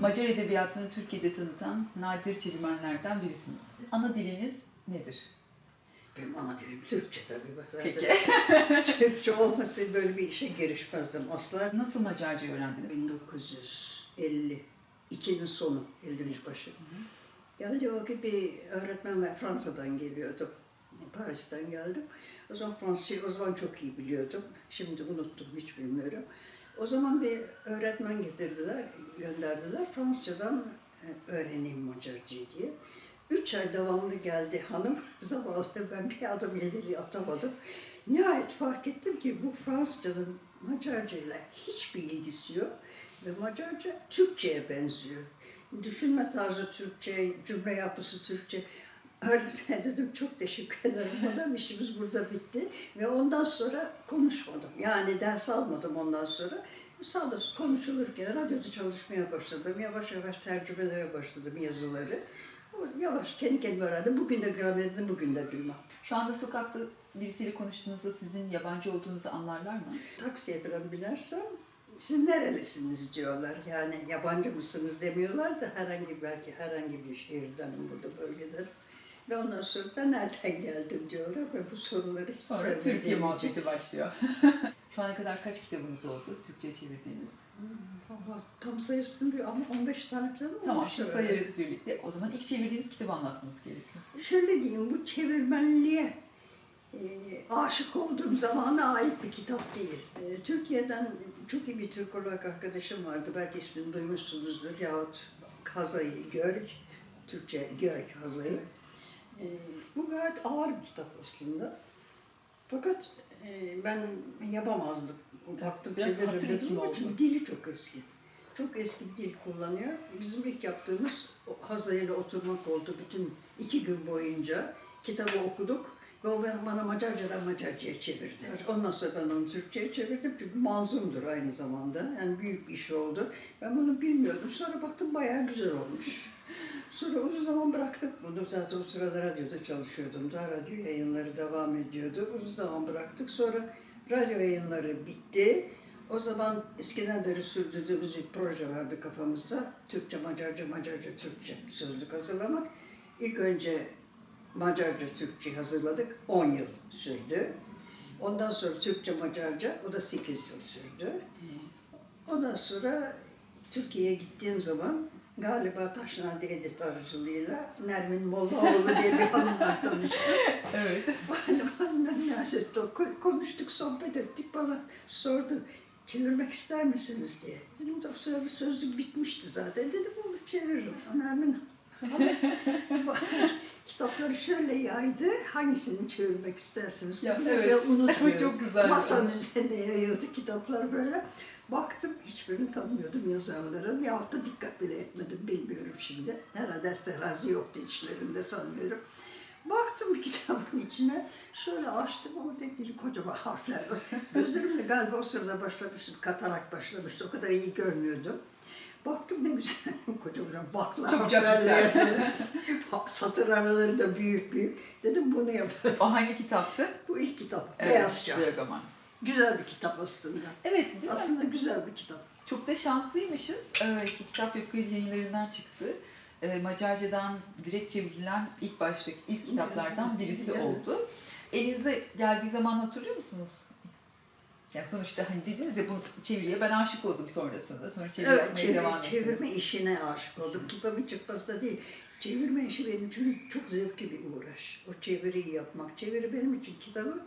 Macar edebiyatını Türkiye'de tanıtan nadir çevirmenlerden birisiniz. Ana diliniz nedir? Benim ana dilim Türkçe tabii. Bak Peki. Türkçe olmasaydı böyle bir işe girişmezdim asla. Nasıl Macarca öğrendiniz? 1952'nin sonu, 53 başı. Geldi o vakit bir öğretmen ve Fransa'dan geliyordu. Paris'ten geldim. O zaman Fransızca o zaman çok iyi biliyordum. Şimdi unuttum, hiç bilmiyorum. O zaman bir öğretmen getirdiler, gönderdiler. Fransızcadan e, öğreneyim Macarcayı diye. Üç ay devamlı geldi hanım. Zavallı ben bir adım ileri atamadım. Nihayet fark ettim ki bu Fransızcanın Macarcayla hiçbir ilgisi yok. Ve Macarca Türkçe'ye benziyor. Düşünme tarzı Türkçe, cümle yapısı Türkçe. Öğretmene dedim çok teşekkür ederim. Madem işimiz burada bitti. Ve ondan sonra konuşmadım. Yani ders almadım ondan sonra. Sağda konuşulurken radyoda çalışmaya başladım. Yavaş yavaş tercümelere başladım yazıları. Yavaş kendi kendime öğrendim. Bugün de gramerini bugün de bilmem. Şu anda sokakta birisiyle konuştuğunuzda sizin yabancı olduğunuzu anlarlar mı? Taksiye falan binersem siz nerelisiniz diyorlar. Yani yabancı mısınız demiyorlar da herhangi belki herhangi bir şehirdenim burada bölgeden. Ve ondan sonra da nereden geldim diyorlar ve bu soruları hiç Sonra sevmediğim Türkiye için- muhabbeti başlıyor. Şu ana kadar kaç kitabınız oldu Türkçe çevirdiğiniz? Valla tam sayısını bir ama 15 tane falan Tamam olmuştur şimdi herhalde. sayarız birlikte. O zaman ilk çevirdiğiniz kitabı anlatmanız gerekiyor. Şöyle diyeyim, bu çevirmenliğe e, aşık olduğum zamana ait bir kitap değil. E, Türkiye'den çok iyi bir Türkolog arkadaşım vardı, belki ismini duymuşsunuzdur yahut Hazayı Görk, Türkçe Görk Hazayı. E, bu gayet ağır bir kitap aslında. Fakat e, ben yapamazdım. Baktım Biraz çeviririm dedim ama çünkü dili çok eski. Çok eski bir dil kullanıyor. Bizim ilk yaptığımız Hazayla oturmak oldu. Bütün iki gün boyunca kitabı okuduk. Ben- bana Macarcadan Macarca'ya çevirdi. Ondan sonra ben onu Türkçe'ye çevirdim. Çünkü manzumdur aynı zamanda. Yani büyük bir iş oldu. Ben bunu bilmiyordum. Sonra baktım bayağı güzel olmuş. Sonra uzun zaman bıraktık bunu. Zaten o sırada radyoda çalışıyordum. Daha radyo yayınları devam ediyordu. Uzun zaman bıraktık. Sonra radyo yayınları bitti. O zaman eskiden beri sürdürdüğümüz bir proje vardı kafamızda. Türkçe, Macarca, Macarca, Türkçe sözlük hazırlamak. İlk önce Macarca, Türkçe hazırladık. 10 yıl sürdü. Ondan sonra Türkçe, Macarca, o da 8 yıl sürdü. Ondan sonra Türkiye'ye gittiğim zaman galiba Taşnadi Edit aracılığıyla Nermin Mollaoğlu diye bir hanımla tanıştım. Evet. Bana münasebette ko- konuştuk, sohbet ettik. Bana sordu, çevirmek ister misiniz diye. Dedim o sırada sözlük bitmişti zaten. Dedim olur çeviririm. Nermin kitapları şöyle yaydı. Hangisini çevirmek istersiniz? Ya, evet. ben unutmuyorum. Çok güzel. Masanın üzerine yayıldı kitaplar böyle. Baktım hiçbirini tanımıyordum yazarların. Yahut da dikkat bile etmedim bilmiyorum şimdi. Herhalde terazi yoktu içlerinde sanmıyorum. Baktım bir kitabın içine, şöyle açtım oradaki kocaman harfler var. Gözlerim de galiba o sırada başlamıştı, katarak başlamıştı. O kadar iyi görmüyordum. Baktım ne güzel, kocaman bakla Çok harflerle. Satır araları da büyük büyük. Dedim bunu yaparım. O hangi kitaptı? Bu ilk kitap, Evet, Beyazca. Dragoman. Güzel bir kitap aslında. Evet, değil mi? Aslında güzel bir kitap. Çok da şanslıymışız. Ee, iki kitap yapı yayınlarından çıktı. Ee, Macarcadan direkt çevrilen ilk başlık, ilk kitaplardan birisi Evet. oldu. Elinize geldiği zaman hatırlıyor musunuz? Ya sonuçta hani dediniz ya bu çeviriye ben aşık oldum sonrasında. Sonra çeviri Evet, yapmaya çevir- devam ettiniz. çevirme işine aşık oldum. Kitabın çıkması da değil. Çevirme işi benim için çok zevkli bir uğraş. O çeviriyi yapmak. Çeviri benim için kitabı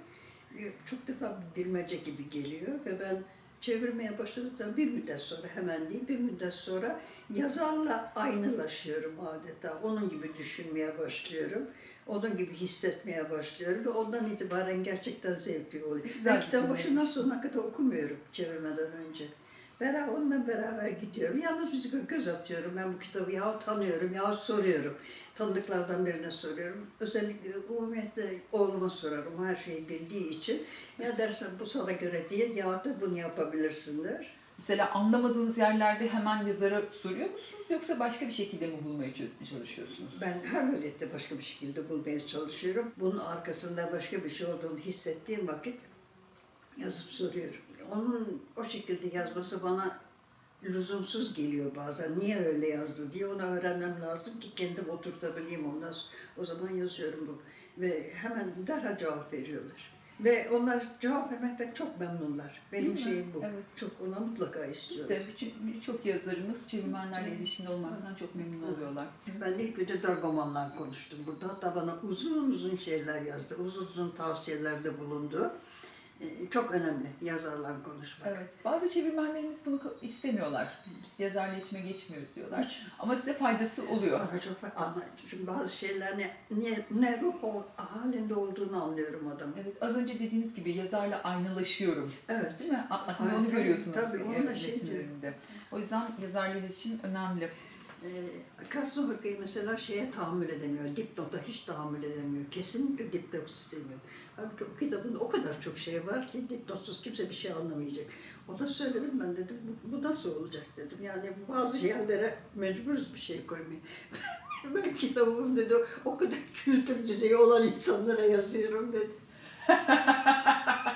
çok defa bilmece gibi geliyor ve ben çevirmeye başladıktan bir müddet sonra hemen değil bir müddet sonra yazarla aynılaşıyorum adeta. Onun gibi düşünmeye başlıyorum. Onun gibi hissetmeye başlıyorum ve ondan itibaren gerçekten zevkli oluyor. Güzel ben cümleymiş. başından sonuna kadar okumuyorum çevirmeden önce. Beraber, onunla beraber gidiyorum. Yalnız bir göz atıyorum. Ben bu kitabı ya tanıyorum ya soruyorum. Tanıdıklardan birine soruyorum. Özellikle umumiyetle oğluma sorarım. Her şeyi bildiği için. Ya dersen bu sana göre değil ya da bunu yapabilirsin der. Mesela anlamadığınız yerlerde hemen yazara soruyor musunuz yoksa başka bir şekilde mi bulmaya çalışıyorsunuz? Ben her vaziyette başka bir şekilde bulmaya çalışıyorum. Bunun arkasında başka bir şey olduğunu hissettiğim vakit yazıp soruyorum. Onun o şekilde yazması bana lüzumsuz geliyor bazen. Niye öyle yazdı diye onu öğrenmem lazım ki kendim oturtabileyim ondan. O zaman yazıyorum bu. Ve hemen derhal cevap veriyorlar. Ve onlar cevap vermekten çok memnunlar. Benim Değil mi? şeyim bu. Evet. Çok ona mutlaka Biz istiyorlar. de birçok- birçok yazarımız çevirmenlerle iletişimde olmaktan çok memnun oluyorlar. Ben ilk önce Dragoman'la konuştum burada. Hatta bana uzun uzun şeyler yazdı. Uzun uzun tavsiyelerde bulundu. Çok önemli yazarla konuşmak. Evet. Bazı çevirmenlerimiz bunu istemiyorlar. Biz yazarla iletişime geçmiyoruz diyorlar. Ama size faydası oluyor. Bana çok fa- anla- Çünkü bazı şeyler ne, ne, ne ruh halinde olduğunu anlıyorum adamın. Evet, az önce dediğiniz gibi yazarla aynalaşıyorum. Evet. Değil mi? Aslında Ay, onu görüyorsunuz tabii, e, onu da şey. O yüzden yazarla iletişim önemli. Ee, Krasnohorka'yı mesela şeye tahammül edemiyor, dipnota hiç tahammül edemiyor. Kesinlikle dipnot istemiyor. Halbuki o kitabın o kadar çok şey var ki dipnotsuz kimse bir şey anlamayacak. Ona söyledim ben dedim, bu, bu nasıl olacak dedim. Yani bazı yerlere mecburuz bir şey koymaya. ben kitabım dedi, o kadar kültür düzeyi olan insanlara yazıyorum dedi.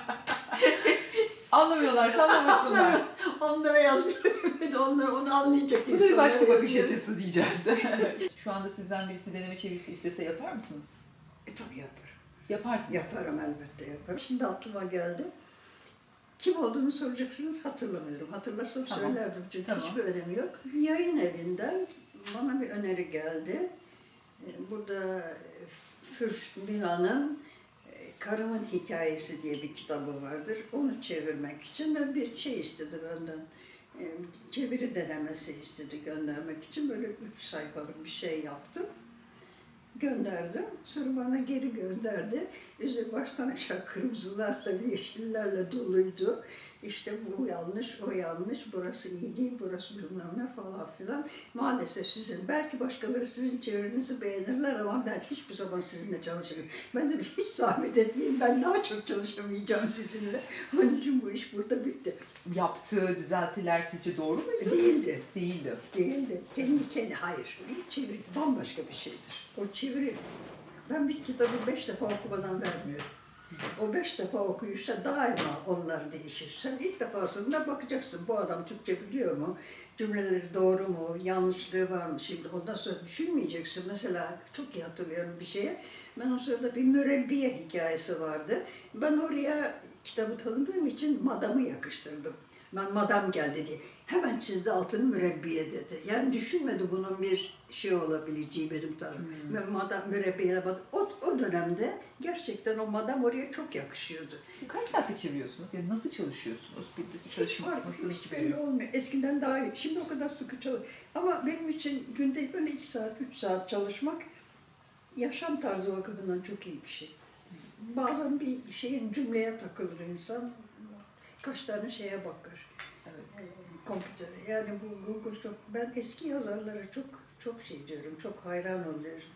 Anlamıyorlar, anlamasınlar. Onlara yazmıyorum onlar onu anlayacak da bir başka bakış açısı diyeceğiz. Şu anda sizden birisi deneme çevirisi istese yapar mısınız? E tabii yaparım. Yaparsınız. Yaparım elbette yaparım. Şimdi aklıma geldi. Kim olduğunu soracaksınız hatırlamıyorum. Hatırlasam Tamam. söylerdim çünkü Tamam. hiçbir önemi yok. Yayın evinden bana bir öneri geldi. Ee, Burada Fürst Mila'nın e, Karımın Hikayesi diye bir kitabı vardır. Onu çevirmek için ben bir şey istedi benden. Çeviri denemesi istedi göndermek için. Böyle üç sayfalık bir şey yaptım gönderdim. Sonra bana geri gönderdi. Üzeri baştan aşağı kırmızılarla, yeşillerle doluydu. İşte bu yanlış, o yanlış, burası iyi değil, burası bilmem ne falan filan. Maalesef sizin, belki başkaları sizin çevirinizi beğenirler ama ben hiçbir zaman sizinle çalışırım. Ben dedim hiç zahmet etmeyin, ben daha çok çalışamayacağım sizinle. Onun için bu iş burada bitti. Yaptığı düzeltiler sizce doğru muydu? Değildi. Değildi. Değildi. Kendi kendi hayır. Çeviri bambaşka bir şeydir. O çeviri ben bir kitabı beş defa okumadan vermiyorum. O beş defa okuyuşta daima onlar değişir. Sen ilk defasında bakacaksın bu adam Türkçe biliyor mu? Cümleleri doğru mu? Yanlışlığı var mı? Şimdi ondan sonra düşünmeyeceksin. Mesela çok iyi hatırlıyorum bir şeye. Ben o sırada bir mürebbiye hikayesi vardı. Ben oraya kitabı tanıdığım için madamı yakıştırdım. Ben madam geldi diye. Hemen çizdi altını mürebbiye dedi. Yani düşünmedi bunun bir şey olabileceği benim tarafım. Hmm. Madam mürebbiye bak- o, o dönemde gerçekten o madam oraya çok yakışıyordu. Kaç sayfa çeviriyorsunuz? Ya nasıl çalışıyorsunuz? Bir Hiç çalışma fark nasıl hiç belli olmuyor. Eskiden daha iyi. Şimdi o kadar sıkı çalış. Ama benim için günde böyle iki saat, üç saat çalışmak yaşam tarzı bakımından çok iyi bir şey. Bazen bir şeyin cümleye takılır insan. Kaç tane şeye bakar. Evet. kompütöre. Yani bu Google çok, ben eski yazarlara çok çok şey diyorum, çok hayran oluyorum.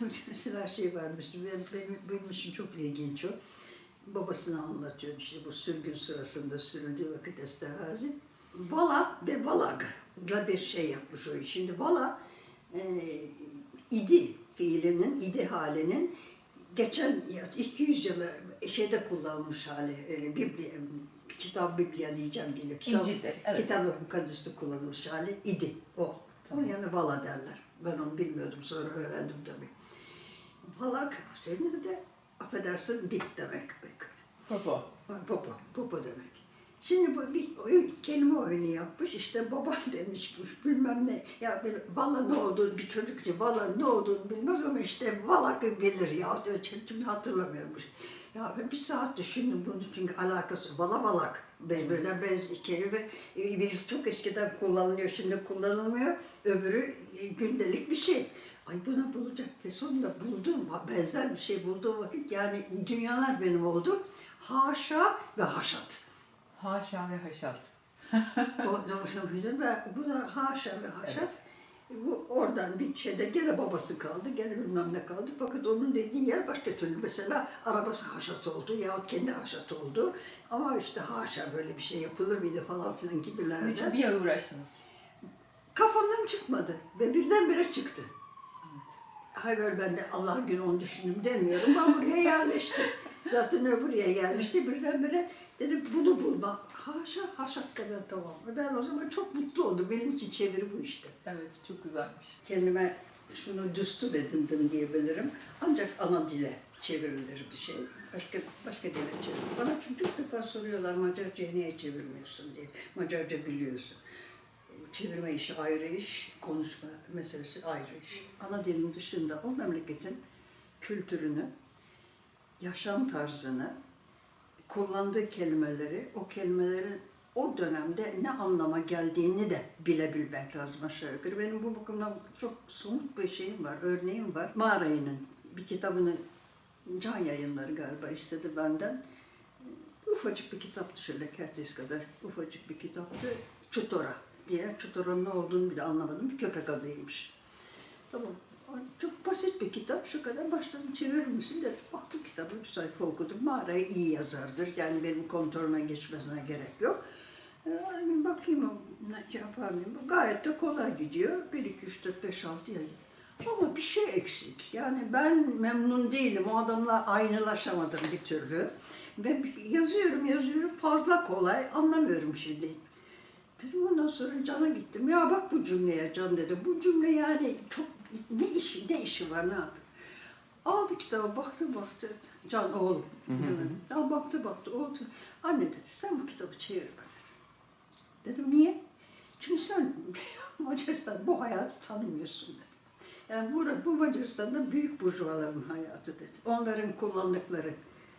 Mesela şey varmış, ben, benim, benim için çok ilginç o. Babasını anlatıyor işte bu sürgün sırasında sürüldüğü vakit Esterhazy. Vala ve Valag'la bir şey yapmış o. Şimdi Vala e, idi fiilinin, idi halinin geçen ya 200 yılı şeyde kullanılmış hali, e, Bibli, kitap Biblia diyeceğim geliyor. Kitap, İncil'de. Evet. Mukaddes'te kullanılmış hali idi o. Tamam. O yani vala derler. Ben onu bilmiyordum sonra öğrendim tabii. Valak senin de affedersin dip demek. Popo. Popo, popo demek. Şimdi bu bir oyun, kelime oyunu yapmış. İşte babam demiş bilmem ne. Ya bir valla ne olduğunu bir çocukça valla ne olduğunu bilmez ama işte valakı bilir ya. diyor, Şimdi hatırlamıyormuş. Ya ben bir saat düşündüm bunu çünkü alakası vala valak birbirine benzer kelime. e, Birisi çok eskiden kullanılıyor şimdi kullanılmıyor. Öbürü e, gündelik bir şey. Ay buna bulacak ve sonunda buldum benzer bir şey bulduğum vakit yani dünyalar benim oldu. Haşa ve haşat. Haşa ve haşat. O doğru ve buna haşa ve haşat. Bu oradan bir şeyde gene babası kaldı, gene bilmem ne kaldı. Fakat onun dediği yer başka türlü. Mesela arabası haşat oldu yahut kendi haşat oldu. Ama işte haşa böyle bir şey yapılır mıydı falan filan gibilerden. bir ay uğraştınız. Kafamdan çıkmadı ve birdenbire çıktı. Evet. Hay böyle ben de Allah gün onu düşündüm demiyorum ama buraya yerleşti. Zaten o buraya yerleşti birdenbire Dedim bunu bulma. Haşa haşak da ben tamam. Ben o zaman çok mutlu oldum. Benim için çeviri bu işte. Evet, çok güzelmiş. Kendime şunu düstur edindim diyebilirim. Ancak ana dile çevrilir bir şey. Başka başka dile çevir. Bana çünkü çok defa soruyorlar Macarca'ya niye çevirmiyorsun diye. Macarca biliyorsun. Çevirme işi ayrı iş, konuşma meselesi ayrı iş. Ana dilin dışında o memleketin kültürünü, yaşam tarzını, kullandığı kelimeleri, o kelimelerin o dönemde ne anlama geldiğini de bilebilmek lazım aşağı yukarı. Benim bu bakımdan çok somut bir şeyim var, örneğim var. Mağarayı'nın bir kitabını Can Yayınları galiba istedi benden. Ufacık bir kitaptı şöyle kertes kadar ufacık bir kitaptı. Çutora diye. Çutora'nın ne olduğunu bile anlamadım. Bir köpek adıymış. Tamam. Çok basit bir kitap. Şu kadar baştan çevirir misin dedim. Baktım kitabı üç sayfa okudum. Mağarayı iyi yazardır. Yani benim kontrolüme geçmesine gerek yok. Ee, hani bakayım ne mıyım? Gayet de kolay gidiyor. 1, 2, 3, 4, 5, 6 yıl. Ama bir şey eksik. Yani ben memnun değilim. O adamla aynılaşamadım bir türlü. Ve yazıyorum yazıyorum fazla kolay anlamıyorum şimdi. Dedim ondan sonra Can'a gittim. Ya bak bu cümleye Can dedi. Bu cümle yani çok ne işi ne işi var ne yapıyor? Aldı kitabı baktı baktı. Can oğlum. Ya baktı baktı oldu. Anne dedi sen bu kitabı çevirme dedi. Dedim niye? Çünkü sen Macaristan bu hayatı tanımıyorsun dedi. Yani bu, bu Macaristan'da büyük burjuvaların hayatı dedi. Onların kullandıkları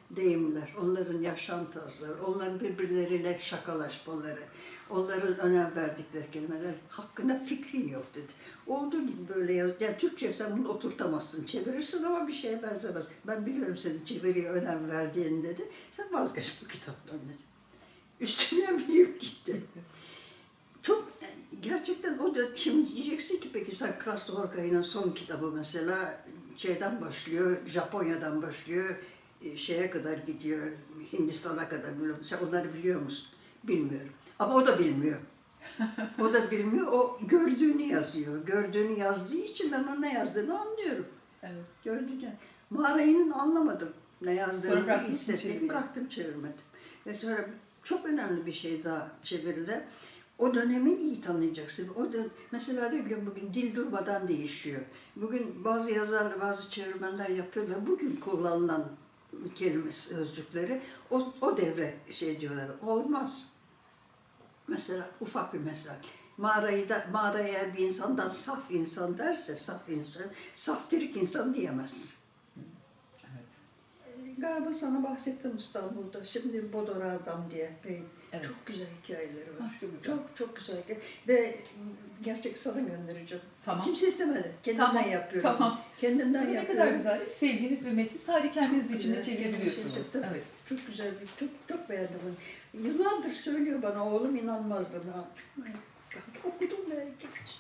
deyimler, onların yaşam tarzları, onların birbirleriyle şakalaşmaları, onların önem verdikleri kelimeler hakkında fikrin yok dedi. Olduğu gibi böyle yaz, yani Türkçe sen bunu oturtamazsın, çevirirsin ama bir şeye benzemez. Ben biliyorum senin çeviriye önem verdiğini dedi. Sen vazgeç bu kitaptan dedi. Üstüne bir yük gitti. Çok gerçekten o da şimdi diyeceksin ki peki sen Krasnohorkay'ın son kitabı mesela şeyden başlıyor, Japonya'dan başlıyor, şeye kadar gidiyor, Hindistan'a kadar biliyorum. Sen onları biliyor musun? Bilmiyorum. Ama o da bilmiyor. o da bilmiyor. O gördüğünü yazıyor. Gördüğünü yazdığı için ben onun ne yazdığını anlıyorum. Evet. Gördüğünü. Mağarayını anlamadım. Ne yazdığını hissettim. Bıraktım çevirmedim. Ve sonra çok önemli bir şey daha çeviride. O dönemi iyi tanıyacaksın. O da mesela diyor ki bugün dil durmadan değişiyor. Bugün bazı yazarlar, bazı çevirmenler yapıyorlar. Bugün kullanılan kelime sözcükleri o, o devre şey diyorlar. Olmaz. Mesela ufak bir mesela. Mağarayı da, mağaraya bir insandan saf insan derse, saf insan, saftirik insan diyemez. Galiba sana bahsettim İstanbul'da. Şimdi Bodora Adam diye bir Evet. çok güzel hikayeleri var. Ah, çok güzel. Çok çok güzel. Ve gerçek sana göndereceğim. Tamam. Kimse istemedi. Kendimden Tamam, yapıyorum. tamam. Kendimden Ne yapıyorum. kadar güzel. Sevdiğiniz bir metni sadece kendiniz Çok içinde güzel. çevirebiliyorsunuz. Tabii. Evet. Çok güzel bir, çok çok beğendim. Yıllardır söylüyor bana oğlum inanmazdım. Ha. Okudum ve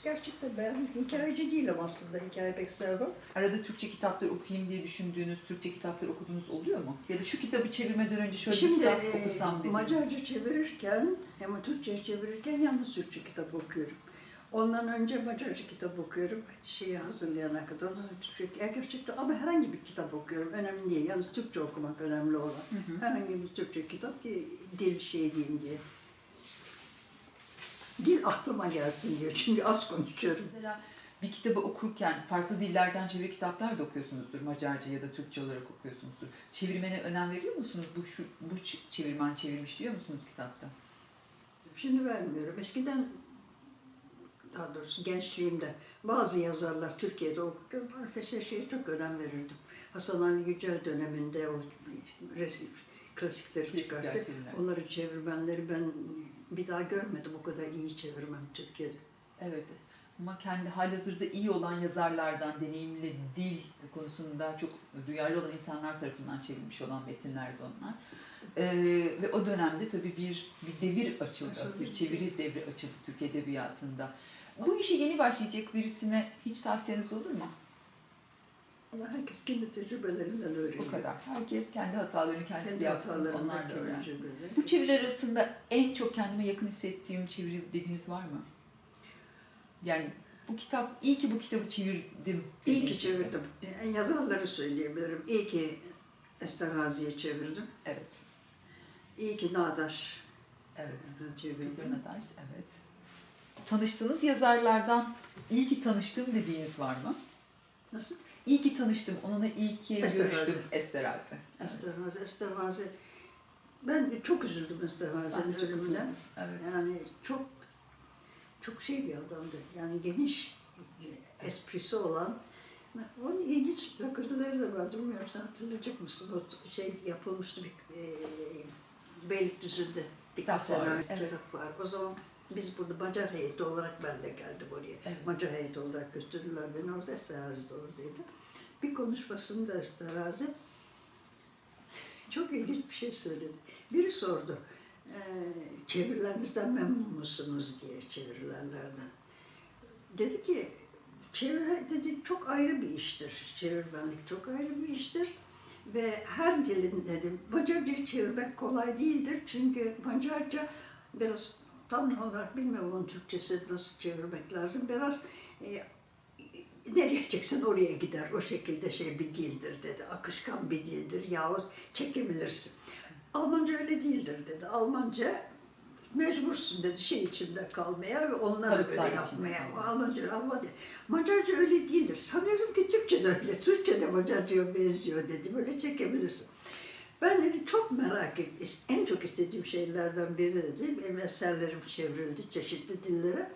gerçekten beğendim. Hikayeci değilim aslında, hikaye pek sevmem. Arada Türkçe kitaplar okuyayım diye düşündüğünüz Türkçe kitaplar okuduğunuz oluyor mu? Ya da şu kitabı çevirmeden önce şöyle bir Şimdi kitap e, okusam dediğiniz. Macarca çevirirken, hem Türkçe çevirirken yalnız Türkçe kitap okuyorum. Ondan önce Macarca kitap okuyorum. Şeyi hazırlayana kadar Türkçe, gerçekten ama herhangi bir kitap okuyorum. Önemli değil. Yalnız Türkçe okumak önemli olan. Hı hı. Herhangi bir Türkçe kitap ki dil şey diyeyim diye. Dil aklıma gelsin diyor. Çünkü az konuşuyorum. Mesela bir kitabı okurken farklı dillerden çeviri kitaplar da okuyorsunuzdur. Macarca ya da Türkçe olarak okuyorsunuzdur. Çevirmene önem veriyor musunuz? Bu şu bu çevirmen çevirmiş diyor musunuz kitapta? Şimdi vermiyorum. Eskiden daha doğrusu gençliğimde bazı yazarlar Türkiye'de okurken herkese şeye çok önem verirdim. Hasan Ali Yücel döneminde o resim, klasikleri Klasikler çıkarttı. çeviriler. Onları çevirmenleri ben bir daha görmedim o kadar iyi çevirmen Türkiye'de. Evet. Ama kendi halihazırda iyi olan yazarlardan, deneyimli dil konusunda çok duyarlı olan insanlar tarafından çevrilmiş olan metinlerdi onlar. Ee, ve o dönemde tabii bir bir devir Açıldı. bir çeviri devri açıldı Türk Edebiyatı'nda. Bu işe yeni başlayacak birisine hiç tavsiyeniz olur mu? Ama herkes kendi tecrübelerinden öğreniyor. O kadar. Herkes kendi hatalarını kendisi Kendi yapsın, onlar da öğrensin. Bu çeviriler arasında en çok kendime yakın hissettiğim çeviri dediğiniz var mı? Yani bu kitap, iyi ki bu kitabı çevirdim. İyi ki çevirdim. Yani yazarları söyleyebilirim. İyi ki Esterhazy'yi çevirdim. Evet. İyi ki Nadaş. Evet. Peter. Nadaş, evet. Tanıştığınız yazarlardan iyi ki tanıştığım dediğiniz var mı? Nasıl? İyi ki tanıştım, onunla iyi ki Ester görüştüm. Hazi. Ester Hazi. Esterhazy. Esterhazy. Ben çok üzüldüm Ben de çok ölümüne. üzüldüm. Evet. Yani çok çok şey bir adamdı. Yani geniş esprisi olan. Onun ilginç lakırdıları da var. Bilmiyorum sen hatırlayacak mısın? O şey yapılmıştı bir e, Beylikdüzü'nde bir Kitap var, evet. kitap var. O zaman biz burada Macar heyeti olarak ben de geldim oraya. Evet. Macar heyeti olarak götürdüler beni orada Esterhazy de oradaydı. Bir konuşmasında Esterhazy çok ilginç bir şey söyledi. Biri sordu, "Ee, çevirilerinizden memnun musunuz diye çevirilerlerden. Dedi ki, çeviri dedi çok ayrı bir iştir. Çevirmenlik çok ayrı bir iştir. Ve her dilin dedim, Macarca çevirmek kolay değildir. Çünkü Macarca biraz tam olarak bilmiyorum onun Türkçesi nasıl çevirmek lazım. Biraz e, nereye çeksen oraya gider. O şekilde şey bir dildir dedi. Akışkan bir dildir yahut çekebilirsin. Almanca öyle değildir dedi. Almanca mecbursun dedi şey içinde kalmaya ve onlara Kalıplar göre içinde yapmaya. kalmaya. Almanca, Almanca. Macarca öyle değildir. Sanıyorum ki Türkçe de öyle. Türkçe de Macarca'ya benziyor dedi. Böyle çekebilirsin. Ben dedi çok merak ettim. En çok istediğim şeylerden biri dedi. Benim eserlerim çevrildi çeşitli dillere.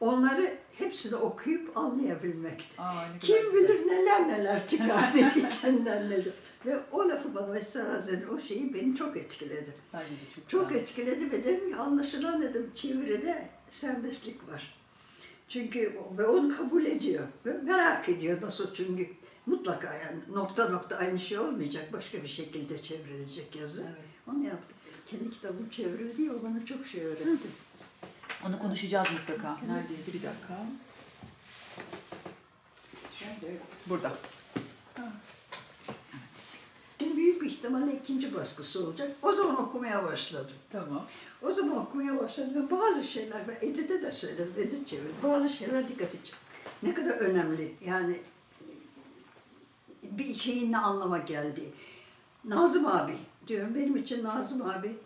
Onları hepsini okuyup anlayabilmekti. Aa, Kim güzel. bilir neler neler çıkardı içinden dedi. Ve o lafı bana Esra o şeyi beni çok etkiledi. De çok, Çok güzel. etkiledi ve dedim ki anlaşılan dedim çeviride serbestlik var. Çünkü ve onu kabul ediyor ve merak ediyor nasıl çünkü mutlaka yani nokta nokta aynı şey olmayacak başka bir şekilde çevrilecek yazı. Evet. Onu yaptı. Kendi kitabım çevrildi o bana çok şey öğretti. Onu konuşacağız mutlaka. Evet. Neredeydi? Bir dakika. Şöyle. Burada. Şimdi büyük bir ihtimalle ikinci baskısı olacak. O zaman okumaya başladım. Tamam. O zaman okumaya başladım ve bazı şeyler, ben Edit'e de söyledim, Edit çevir, bazı şeyler dikkat edeceğim. Ne kadar önemli, yani bir şeyin ne anlama geldiği. Nazım abi diyorum, benim için Nazım abi.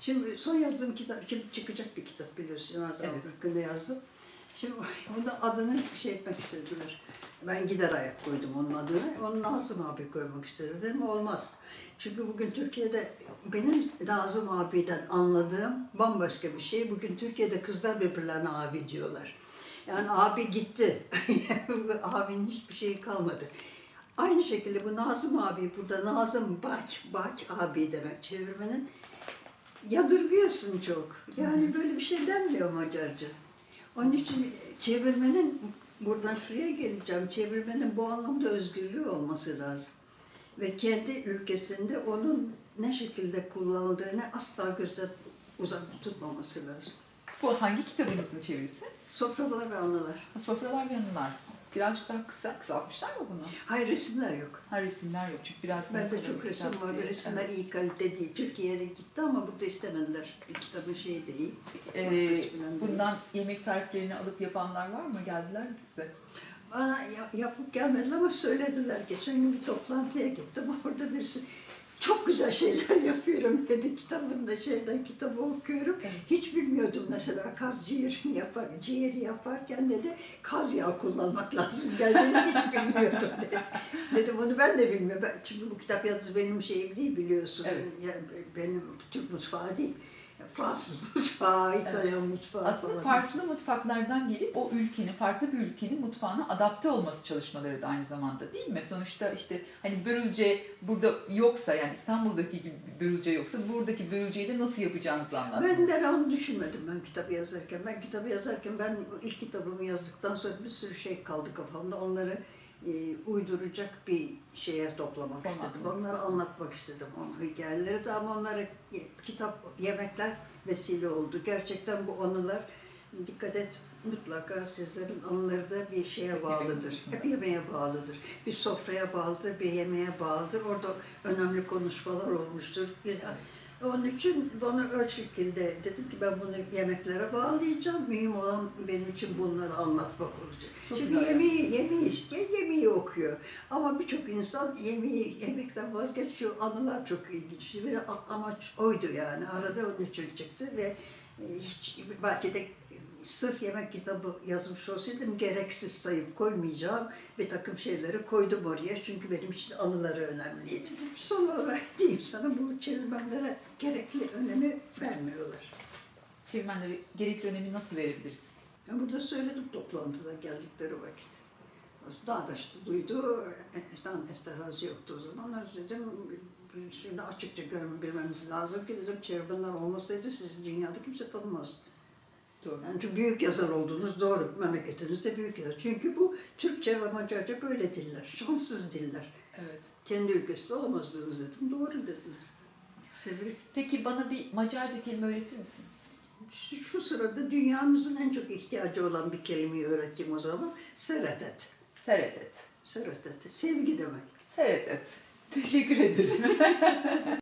Şimdi son yazdığım kitap, şimdi çıkacak bir kitap biliyorsun, Nazım Evet. abi hakkında yazdım. Şimdi onun adını şey etmek istediler. Ben gider ayak koydum onun adını. Onu Nazım abi koymak istedim. Dedim olmaz. Çünkü bugün Türkiye'de benim Nazım abiden anladığım bambaşka bir şey. Bugün Türkiye'de kızlar birbirlerine abi diyorlar. Yani abi gitti. Abinin hiçbir şeyi kalmadı. Aynı şekilde bu Nazım abi burada Nazım Baç, Baç abi demek çevirmenin yadırgıyorsun çok. Yani böyle bir şey denmiyor Macarca. Onun için çevirmenin, buradan şuraya geleceğim, çevirmenin bu anlamda özgürlüğü olması lazım. Ve kendi ülkesinde onun ne şekilde kullanıldığını asla gözden uzak tutmaması lazım. Bu hangi kitabınızın çevirisi? Sofralar ve anılar. Ha, Sofralar ve Anılar. Birazcık daha kısa, kısaltmışlar mı bunu? Hayır resimler yok. Ha resimler yok çünkü biraz... Bende daha çok resim var. diye. Resimler Evet. iyi kalite değil. Türkiye'ye gitti ama burada istemediler. Kitabın şeyi de iyi. Ee, falan değil. bundan yemek tariflerini alıp yapanlar var mı? Geldiler mi size? Bana ya- yapıp gelmediler ama söylediler. Geçen gün bir toplantıya gittim. Orada birisi çok güzel şeyler yapıyorum dedi kitabında şeyden kitabı okuyorum. Evet. Hiç bilmiyordum mesela kaz ciğerini yapar, ciğeri yaparken dedi kaz yağı kullanmak lazım geldiğini hiç bilmiyordum dedi. Dedim onu ben de bilmiyorum. Ben, çünkü bu kitap yazısı benim şeyim değil biliyorsun. Evet. Yani benim Türk mutfağı değil. Fransız mutfağı, İtalyan mutfağı Aslında falan. farklı mutfaklardan gelip o ülkenin, farklı bir ülkenin mutfağına adapte olması çalışmaları da aynı zamanda değil mi? Sonuçta işte hani börülce burada yoksa yani İstanbul'daki gibi börülce yoksa buradaki börülceyi de nasıl yapacağınızı anlatmanız. Ben de onu düşünmedim ben kitabı yazarken. Ben kitabı yazarken ben ilk kitabımı yazdıktan sonra bir sürü şey kaldı kafamda. Onları e, uyduracak bir şeye toplamak Format istedim. Onları anlatmak istedim. O hikayeleri de ama onlara kitap, yemekler vesile oldu. Gerçekten bu anılar dikkat et mutlaka sizlerin anıları da bir şeye bağlıdır. Hep yemeğe bağlıdır. Bir sofraya bağlıdır, bir yemeğe bağlıdır. Orada önemli konuşmalar olmuştur. Bir, Onun için bana o şekilde dedim ki ben bunu yemeklere bağlayacağım. Mühim olan benim için bunları anlatmak olacak. Çok Çünkü güzel yemeği, yemeği isteyen yemeği okuyor. Ama birçok insan yemeği, yemekten vazgeçiyor. Anılar çok ilginç. A- amaç oydu yani. Arada onun için çıktı ve hiç belki de sırf yemek kitabı yazmış olsaydım gereksiz sayıp koymayacağım bir takım şeyleri koydum oraya. Çünkü benim için anıları önemliydi. Son olarak diyeyim sana bu çevirmenlere gerekli önemi vermiyorlar. Çevirmenlere gerekli önemi nasıl verebiliriz? Ben burada söyledim toplantıda geldikleri vakit. Dağdaş'ta duydu, Tan Esterhazy yoktu o zaman. Dedim, şimdi açıkça görün bilmemiz lazım ki dedim çevirmenler olmasaydı sizi dünyada kimse tanımaz. Doğru. Yani çünkü büyük yazar oldunuz doğru, memleketinizde büyük yazar. Çünkü bu Türkçe ve Macarca böyle diller, şanssız diller. Evet. Kendi ülkesinde olamazdınız dedim, doğru dediler. Seviyorum. Peki bana bir Macarca kelime öğretir misiniz? Şu, şu sırada dünyamızın en çok ihtiyacı olan bir kelimeyi öğreteyim o zaman. Seretet. Seredet. Seretet. Sevgi demek. Seredet. Teşekkür ederim.